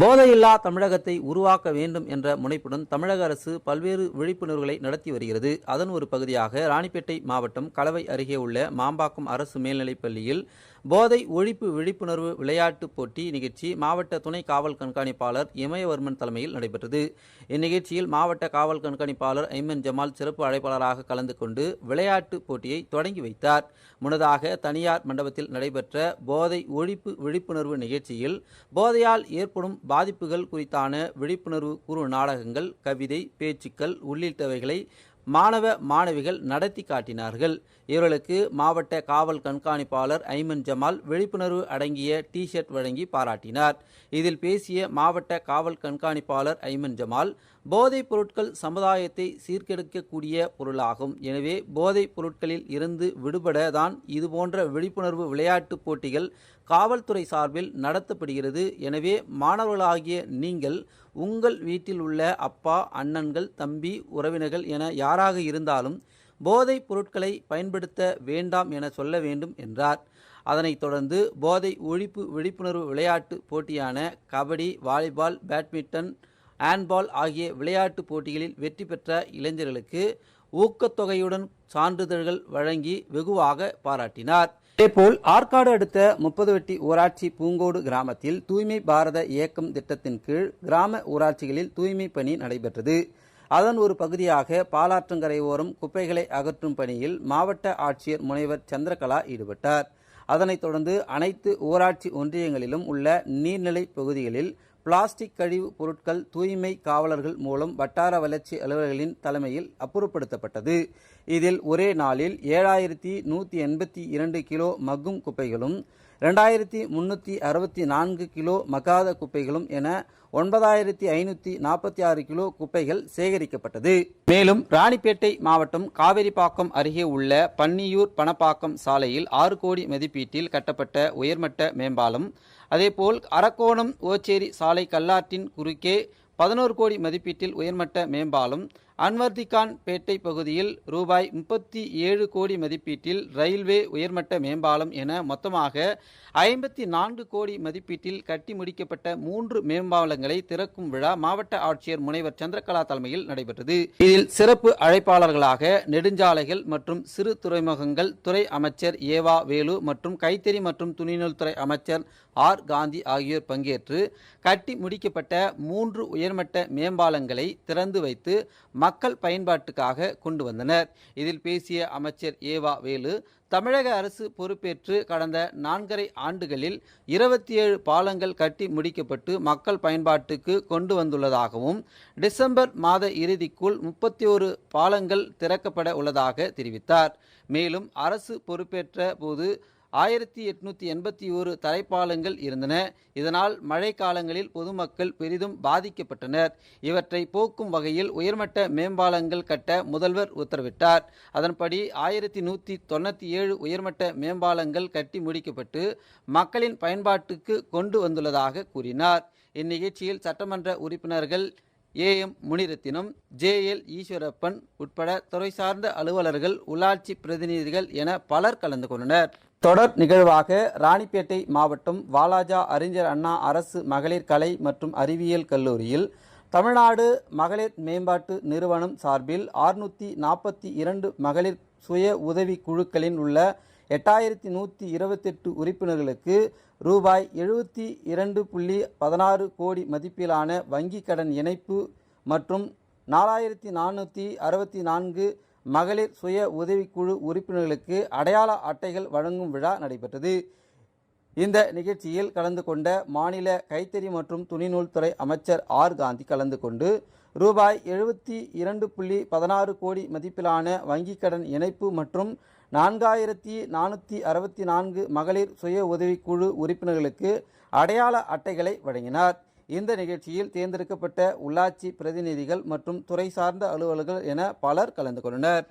போதையில்லா தமிழகத்தை உருவாக்க வேண்டும் என்ற முனைப்புடன் தமிழக அரசு பல்வேறு விழிப்புணர்வுகளை நடத்தி வருகிறது. அதன் ஒரு பகுதியாக ராணிப்பேட்டை மாவட்டம் கலவை அருகே உள்ள மாம்பாக்கம் அரசு மேல்நிலைப் பள்ளியில் போதை ஒழிப்பு விழிப்புணர்வு விளையாட்டுப் போட்டி நிகழ்ச்சி மாவட்ட துணை காவல் கண்காணிப்பாளர் இமயவர்மன் தலைமையில் நடைபெற்றது. இந்நிகழ்ச்சியில் மாவட்ட காவல் கண்காணிப்பாளர் ஐமன் ஜமால் சிறப்பு அழைப்பாளராக கலந்து கொண்டு விளையாட்டுப் போட்டியை தொடங்கி வைத்தார். முன்னதாக தனியார் மண்டபத்தில் நடைபெற்ற போதை ஒழிப்பு விழிப்புணர்வு நிகழ்ச்சியில் போதையால் ஏற்படும் பாதிப்புகள் குறித்தான விழிப்புணர்வு குறு நாடகங்கள் கவிதை பேச்சுக்கள் உள்ளிட்டவைகளை மாணவ மாணவிகள் நடத்தி காட்டினார்கள். இவர்களுக்கு மாவட்ட காவல் கண்காணிப்பாளர் ஐமன் ஜமால் விழிப்புணர்வு அடங்கிய டி ஷர்ட் வழங்கி பாராட்டினார். இதில் பேசிய மாவட்ட காவல் கண்காணிப்பாளர் ஐமன் ஜமால் போதைப் பொருட்கள் சமுதாயத்தை சீர்கெடுக்கக்கூடிய பொருளாகும். எனவே போதைப் பொருட்களில் இருந்து விடுபட தான் இதுபோன்ற விழிப்புணர்வு விளையாட்டுப் போட்டிகள் காவல்துறை சார்பில் நடத்தப்படுகிறது. எனவே மாணவர்களாகிய நீங்கள் உங்கள் வீட்டில் உள்ள அப்பா அண்ணன்கள் தம்பி உறவினர்கள் என யாராக இருந்தாலும் போதைப் பொருட்களை பயன்படுத்த வேண்டாம் என சொல்ல வேண்டும் என்றார். அதனைத் தொடர்ந்து போதை ஒழிப்பு விழிப்புணர்வு விளையாட்டு போட்டியான கபடி வாலிபால் பேட்மிண்டன் ஹேண்ட்பால் ஆகிய விளையாட்டுப் போட்டிகளில் வெற்றி பெற்ற இளைஞர்களுக்கு ஊக்கத்தொகையுடன் சான்றிதழ்கள் வழங்கி வெகுவாக பாராட்டினார். இதேபோல் ஆற்காடு அடுத்த முப்பது வெட்டி ஊராட்சி பூங்கோடு கிராமத்தில் தூய்மை பாரத இயக்கம் திட்டத்தின் கீழ் கிராம ஊராட்சிகளில் தூய்மை பணி நடைபெற்றது. அதன் ஒரு பகுதியாக பாலாற்றங்கரை ஓரம் குப்பைகளை அகற்றும் பணியில் மாவட்ட ஆட்சியர் முனைவர் சந்திரகலா ஈடுபட்டார். அதனைத் தொடர்ந்து அனைத்து ஊராட்சி ஒன்றியங்களிலும் உள்ள நீர்நிலை பகுதிகளில் பிளாஸ்டிக் கழிவு பொருட்கள் தூய்மை காவலர்கள் மூலம் வட்டார வளர்ச்சி அலுவலர்களின் தலைமையில் அப்புறப்படுத்தப்பட்டது. இதில் ஒரே நாளில் ஏழாயிரத்தி நூற்றி எண்பத்தி இரண்டு கிலோ மக்கும் குப்பைகளும் ரெண்டாயிரத்தி முன்னூற்றி அறுபத்தி நான்கு கிலோ மக்காத குப்பைகளும் என ஒன்பதாயிரத்தி ஐநூற்றி நாற்பத்தி ஆறு கிலோ குப்பைகள் சேகரிக்கப்பட்டது. மேலும் ராணிப்பேட்டை மாவட்டம் காவேரிப்பாக்கம் அருகே உள்ள பன்னியூர் பணப்பாக்கம் சாலையில் ஆறு கோடி மதிப்பீட்டில் கட்டப்பட்ட உயர்மட்ட மேம்பாலம் அதேபோல் அரக்கோணம் ஓச்சேரி சாலை கல்லாற்றின் குறுக்கே பதினோரு கோடி மதிப்பீட்டில் உயர்மட்ட மேம்பாலம் அன்வர்திகான் பேட்டை பகுதியில் ரூபாய் முப்பத்தி ஏழு கோடி மதிப்பீட்டில் ரயில்வே உயர்மட்ட மேம்பாலம் என மொத்தமாக ஐம்பத்தி நான்கு கோடி மதிப்பீட்டில் கட்டி முடிக்கப்பட்ட மூன்று மேம்பாலங்களை திறக்கும் விழா மாவட்ட ஆட்சியர் முனைவர் சந்திரகலா தலைமையில் நடைபெற்றது. இதில் சிறப்பு அழைப்பாளர்களாக நெடுஞ்சாலைகள் மற்றும் சிறு துறைமுகங்கள் துறை அமைச்சர் ஏவா வேலு மற்றும் கைத்தறி மற்றும் துணிநூல் துறை அமைச்சர் ஆர். காந்தி ஆகியோர் பங்கேற்று கட்டி முடிக்கப்பட்ட மூன்று உயர்மட்ட மேம்பாலங்களை திறந்து வைத்து மக்கள் பயன்பாட்டுக்காக கொண்டு வந்தனர். இதில் பேசிய அமைச்சர் ஏவா வேலு தமிழக அரசு பொறுப்பேற்று கடந்த நான்கரை ஆண்டுகளில் இருபத்தி ஏழு பாலங்கள் கட்டி முடிக்கப்பட்டு மக்கள் பயன்பாட்டுக்கு கொண்டு வந்துள்ளதாகவும் டிசம்பர் மாத இறுதிக்குள் முப்பத்தி ஒரு பாலங்கள் திறக்கப்பட உள்ளதாக தெரிவித்தார். மேலும் அரசு பொறுப்பேற்ற போது ஆயிரத்தி எட்நூற்றி எண்பத்தி ஒரு தரைப்பாலங்கள் இருந்தன. இதனால் மழை காலங்களில் பொதுமக்கள் பெரிதும் பாதிக்கப்பட்டனர். இவற்றை போக்கும் வகையில் உயர்மட்ட மேம்பாலங்கள் கட்ட முதல்வர் உத்தரவிட்டார். அதன்படி ஆயிரத்தி நூற்றி தொண்ணூற்றி ஏழு உயர்மட்ட மேம்பாலங்கள் கட்டி முடிக்கப்பட்டு மக்களின் பயன்பாட்டுக்கு கொண்டு வந்துள்ளதாக கூறினார். இந்நிகழ்ச்சியில் சட்டமன்ற உறுப்பினர்கள் A M Munirathinam J L Eswarappan உட்பட துறை சார்ந்த அலுவலர்கள் உள்ளாட்சி பிரதிநிதிகள் என பலர் கலந்து கொண்டனர். தொடர் நிகழ்வாக ராணிப்பேட்டை மாவட்டம் வாலாஜா அறிஞர் அண்ணா அரசு மகளிர் கலை மற்றும் அறிவியல் கல்லூரியில் தமிழ்நாடு மகளிர் மேம்பாட்டு நிறுவனம் சார்பில் ஆறுநூற்றி நாற்பத்தி இரண்டு மகளிர் சுய உதவி குழுக்களில் உள்ள எட்டாயிரத்தி நூற்றி இருபத்தெட்டு உறுப்பினர்களுக்கு ரூபாய் எழுபத்தி இரண்டு புள்ளி பதினாறு கோடி மதிப்பிலான வங்கிக் கடன் இணைப்பு மற்றும் நாலாயிரத்தி நானூற்றி அறுபத்தி நான்கு மகளிர் சுய உதவிக்குழு உறுப்பினர்களுக்கு அடையாள அட்டைகள் வழங்கும் விழா நடைபெற்றது. இந்த நிகழ்ச்சியில் கலந்து கொண்ட மாநில கைத்தறி மற்றும் துணிநூல் துறை அமைச்சர் ஆர். காந்தி கலந்து கொண்டு ரூபாய் எழுபத்தி இரண்டு புள்ளி பதினாறு கோடி மதிப்பிலான வங்கிக் கடன் இணைப்பு மற்றும் நான்காயிரத்தி நானூற்றி அறுபத்தி நான்கு மகளிர் சுய உதவிக்குழு உறுப்பினர்களுக்கு அடையாள அட்டைகளை வழங்கினார். இந்த நிகழ்ச்சியில் தேர்ந்தெடுக்கப்பட்ட உள்ளாட்சி பிரதிநிதிகள் மற்றும் துறை சார்ந்த அலுவலர்கள் என பலர் கலந்து கொண்டனர்.